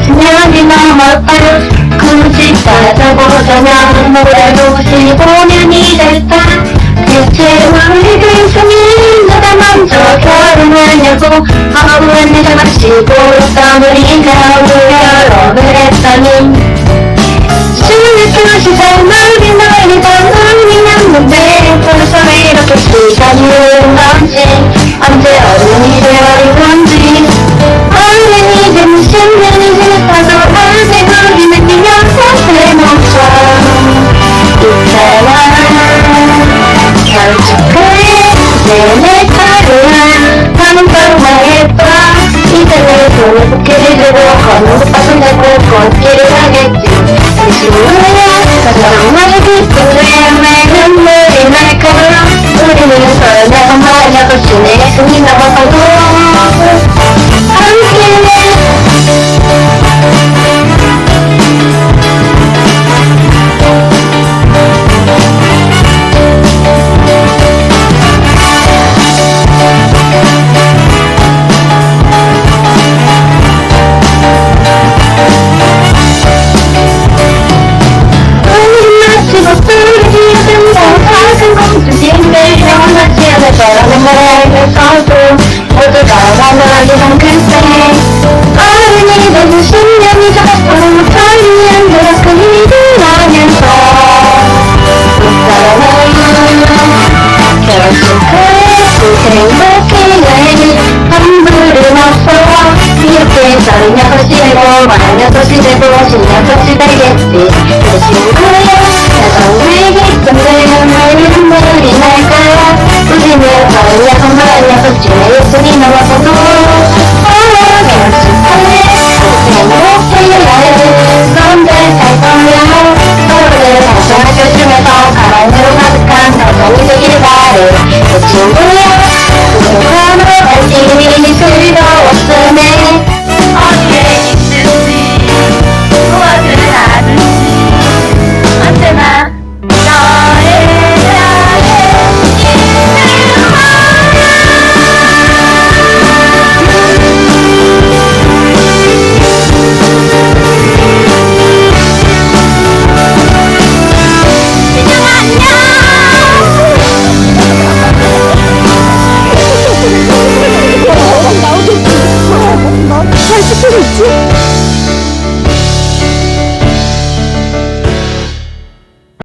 10년이 넘었던 굳이 따져보자면 노래도 15년이 됐다 대체 우리 그 소년 누가 먼저 결혼하냐고 아무 안내자 마시고 썸을 인가 우결혼을 했다니 해파리야 팡팡팡해파 시대를 보고 코끼리 들고 걷는 것 빠순 달고 꽃길을 가겠지. 당신은야 정말 기쁜데 왜 눈물이 날까 우리는 설레고 말려도 시내에 숨이 나와봐도 Oh.